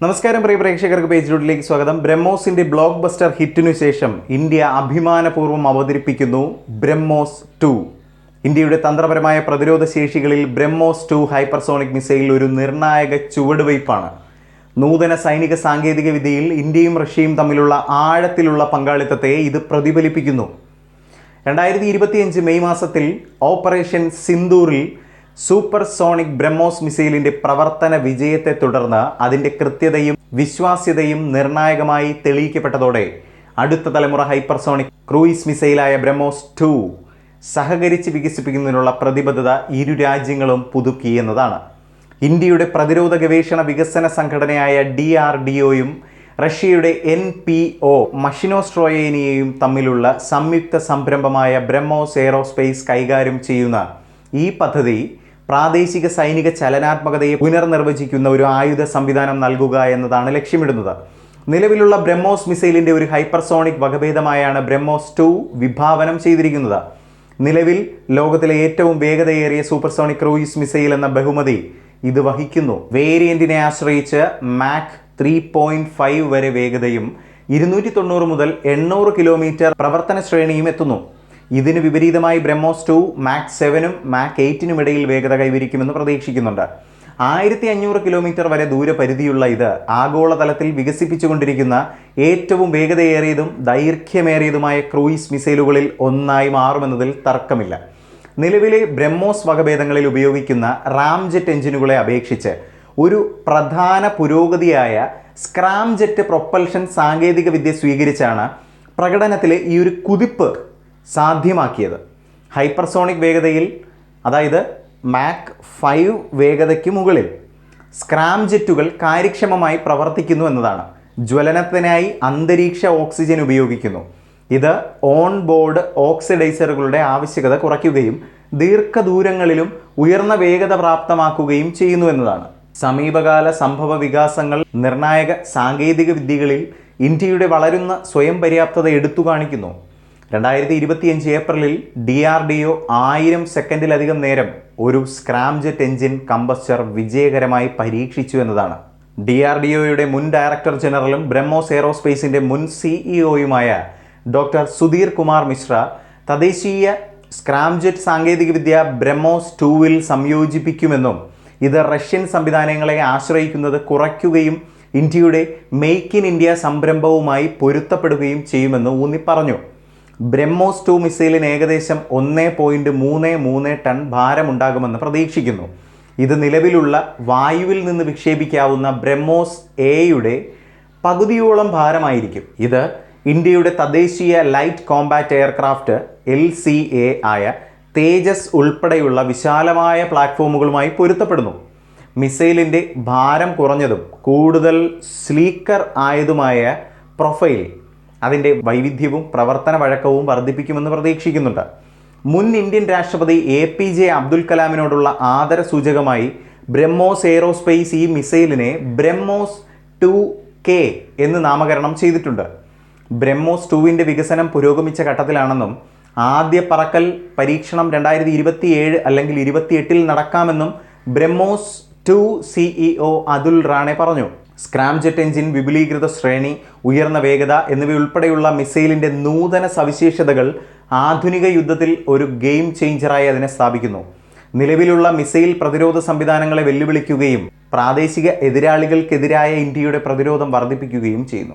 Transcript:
നമസ്കാരം പ്രിയ പ്രേക്ഷകർക്ക് പേജ് റൂട്ടിലേക്ക് സ്വാഗതം. ബ്രഹ്മോസിന്റെ ബ്ലോക്ക് ബസ്റ്റർ ഹിറ്റിനു ശേഷം ഇന്ത്യ അഭിമാനപൂർവം അവതരിപ്പിക്കുന്നു ബ്രഹ്മോസ് ടു. ഇന്ത്യയുടെ തന്ത്രപരമായ പ്രതിരോധ ശേഷികളിൽ ബ്രഹ്മോസ് ടു ഹൈപ്പർസോണിക് മിസൈൽ ഒരു നിർണായക ചുവടുവയ്പ്പാണ്. നൂതന സൈനിക സാങ്കേതിക വിദ്യയിൽ ഇന്ത്യയും റഷ്യയും തമ്മിലുള്ള ആഴത്തിലുള്ള പങ്കാളിത്തത്തെ ഇത് പ്രതിഫലിപ്പിക്കുന്നു. രണ്ടായിരത്തി മെയ് മാസത്തിൽ ഓപ്പറേഷൻ സിന്ദൂറിൽ സൂപ്പർ സോണിക് ബ്രഹ്മോസ് മിസൈലിന്റെ പ്രവർത്തന വിജയത്തെ തുടർന്ന് അതിന്റെ കൃത്യതയും വിശ്വാസ്യതയും നിർണായകമായി തെളിയിക്കപ്പെട്ടതോടെ അടുത്ത തലമുറ ഹൈപ്പർസോണിക് ക്രൂയിസ് മിസൈലായ ബ്രഹ്മോസ് ടു സഹകരിച്ച് വികസിപ്പിക്കുന്നതിനുള്ള പ്രതിബദ്ധത ഇരു രാജ്യങ്ങളും പുതുക്കി എന്നതാണ് ഇന്ത്യയുടെ പ്രതിരോധ ഗവേഷണ വികസന സംഘടനയായ ഡി ആർ ഡി ഒയും റഷ്യയുടെ എൻ പി ഒ മഷിനോസ്ട്രോയേനിയയും തമ്മിലുള്ള സംയുക്ത സംരംഭമായ ബ്രഹ്മോസ് എയറോസ്പേസ് കൈകാര്യം ചെയ്യുന്ന ഈ പദ്ധതി പ്രാദേശിക സൈനിക ചലനാത്മകതയെ പുനർനിർവചിക്കുന്ന ഒരു ആയുധ സംവിധാനം നൽകുക എന്നതാണ് ലക്ഷ്യമിടുന്നത്. നിലവിലുള്ള ബ്രഹ്മോസ് മിസൈലിന്റെ ഒരു ഹൈപ്പർസോണിക് വകഭേദമായാണ് ബ്രഹ്മോസ് ടു വിഭാവനം ചെയ്തിരിക്കുന്നത്. നിലവിൽ ലോകത്തിലെ ഏറ്റവും വേഗതയേറിയ സൂപ്പർസോണിക് ക്രൂയിസ് മിസൈൽ എന്ന ബഹുമതി ഇത് വഹിക്കുന്നു. വേരിയന്റിനെ ആശ്രയിച്ച് മാക് ത്രീ പോയിന്റ് ഫൈവ് വരെ വേഗതയും ഇരുന്നൂറ്റി തൊണ്ണൂറ് മുതൽ എണ്ണൂറ് കിലോമീറ്റർ പ്രവർത്തന ശ്രേണിയും എത്തുന്നു. ഇതിന് വിപരീതമായി ബ്രഹ്മോസ് ടു മാക് സെവനും മാക് എയ്റ്റിനും ഇടയിൽ വേഗത കൈവരിക്കുമെന്ന് പ്രതീക്ഷിക്കുന്നുണ്ട്. ആയിരത്തി അഞ്ഞൂറ് കിലോമീറ്റർ വരെ ദൂരപരിധിയുള്ള ഇത് ആഗോളതലത്തിൽ വികസിപ്പിച്ചുകൊണ്ടിരിക്കുന്ന ഏറ്റവും വേഗതയേറിയതും ദൈർഘ്യമേറിയതുമായ ക്രൂയിസ് മിസൈലുകളിൽ ഒന്നായി മാറുമെന്നതിൽ തർക്കമില്ല. നിലവിലെ ബ്രഹ്മോസ് വകഭേദങ്ങളിൽ ഉപയോഗിക്കുന്ന റാംജെറ്റ് എഞ്ചിനുകളെ അപേക്ഷിച്ച് ഒരു പ്രധാന പുരോഗതിയായ സ്ക്രാം ജെറ്റ് പ്രൊപ്പൽഷൻ സാങ്കേതികവിദ്യ സ്വീകരിച്ചാണ് പ്രകടനത്തിലെ ഈ ഒരു കുതിപ്പ് സാധ്യമാക്കിയത്. ഹൈപ്പർസോണിക് വേഗതയിൽ അതായത് മാക് ഫൈവ് വേഗതയ്ക്ക് മുകളിൽ സ്ക്രാം ജെറ്റുകൾ കാര്യക്ഷമമായി പ്രവർത്തിക്കുന്നു എന്നതാണ്. ജ്വലനത്തിനായി അന്തരീക്ഷ ഓക്സിജൻ ഉപയോഗിക്കുന്നു. ഇത് ഓൺ ബോർഡ് ഓക്സിഡൈസറുകളുടെ ആവശ്യകത കുറയ്ക്കുകയും ദീർഘദൂരങ്ങളിലും ഉയർന്ന വേഗത പ്രാപ്തമാക്കുകയും ചെയ്യുന്നു എന്നതാണ്. സമീപകാല സംഭവ വികാസങ്ങൾ നിർണായക സാങ്കേതിക വിദ്യകളിൽ ഇന്ത്യയുടെ വളരുന്ന സ്വയം പര്യാപ്തത എടുത്തു കാണിക്കുന്നു. രണ്ടായിരത്തി ഇരുപത്തിയഞ്ച് ഏപ്രിലിൽ ഡി ആർ ഡി ഒ ആയിരം സെക്കൻഡിലധികം നേരം ഒരു സ്ക്രാം ജെറ്റ് എഞ്ചിൻ കമ്പസ്റ്റർ വിജയകരമായി പരീക്ഷിച്ചു എന്നതാണ്. ഡി ആർ ഡി ഒയുടെ മുൻ ഡയറക്ടർ ജനറലും ബ്രഹ്മോസ് എയറോസ്പേസിന്റെ മുൻ സിഇഒയുമായ ഡോക്ടർ സുധീർ കുമാർ മിശ്ര തദ്ദേശീയ സ്ക്രാംജെറ്റ് സാങ്കേതികവിദ്യ ബ്രഹ്മോസ് ടൂവിൽ സംയോജിപ്പിക്കുമെന്നും ഇത് റഷ്യൻ സംവിധാനങ്ങളെ ആശ്രയിക്കുന്നത് കുറയ്ക്കുകയും ഇന്ത്യയുടെ മെയ്ക്ക് ഇൻ ഇന്ത്യ സംരംഭവുമായി പൊരുത്തപ്പെടുകയും ചെയ്യുമെന്നും ഊന്നി പറഞ്ഞു. ബ്രഹ്മോസ് ടു മിസൈലിന് ഏകദേശം ഒന്ന് പോയിന്റ് മൂന്ന് മൂന്ന് ടൺ ഭാരമുണ്ടാകുമെന്ന് പ്രതീക്ഷിക്കുന്നു. ഇത് നിലവിലുള്ള വായുവിൽ നിന്ന് വിക്ഷേപിക്കാവുന്ന ബ്രഹ്മോസ് എയുടെ പകുതിയോളം ഭാരമായിരിക്കും. ഇത് ഇന്ത്യയുടെ തദ്ദേശീയ light combat aircraft L C A ആയ തേജസ് ഉൾപ്പെടെയുള്ള വിശാലമായ പ്ലാറ്റ്ഫോമുകളുമായി പൊരുത്തപ്പെടുന്നു. മിസൈലിന്റെ ഭാരം കുറഞ്ഞതും കൂടുതൽ സ്ലീക്കർ ആയതുമായ പ്രൊഫൈൽ അതിന്റെ വൈവിധ്യവും പ്രവർത്തന വഴക്കവും വർദ്ധിപ്പിക്കുമെന്ന് പ്രതീക്ഷിക്കുന്നുണ്ട്. മുൻ ഇന്ത്യൻ രാഷ്ട്രപതി എ പി ജെ അബ്ദുൽ കലാമിനോടുള്ള ആദര സൂചകമായി ബ്രഹ്മോസ് എയ്റോസ്പേസ് ഈ മിസൈലിനെ ബ്രഹ്മോസ് ടു കെ എന്ന് നാമകരണം ചെയ്തിട്ടുണ്ട്. ബ്രഹ്മോസ് ടുവിന്റെ വികസനം പുരോഗമിച്ച ഘട്ടത്തിലാണെന്നും ആദ്യ പറക്കൽ പരീക്ഷണം രണ്ടായിരത്തി ഇരുപത്തി ഏഴ് അല്ലെങ്കിൽ ഇരുപത്തിയെട്ടിൽ നടക്കാമെന്നും ബ്രഹ്മോസ് ടു സിഇഒ അതുൽ റാണെ പറഞ്ഞു. സ്ക്രാം ജെറ്റ് എഞ്ചിൻ വിപുലീകൃത ശ്രേണി ഉയർന്ന വേഗത എന്നിവയുൾപ്പെടെയുള്ള മിസൈലിന്റെ നൂതന സവിശേഷതകൾ ആധുനിക യുദ്ധത്തിൽ ഒരു ഗെയിം ചേഞ്ചറായി അതിനെ സ്ഥാപിക്കുന്നു. നിലവിലുള്ള മിസൈൽ പ്രതിരോധ സംവിധാനങ്ങളെ വെല്ലുവിളിക്കുകയും പ്രാദേശിക എതിരാളികൾക്കെതിരായ ഇന്ത്യയുടെ പ്രതിരോധം വർദ്ധിപ്പിക്കുകയും ചെയ്യുന്നു.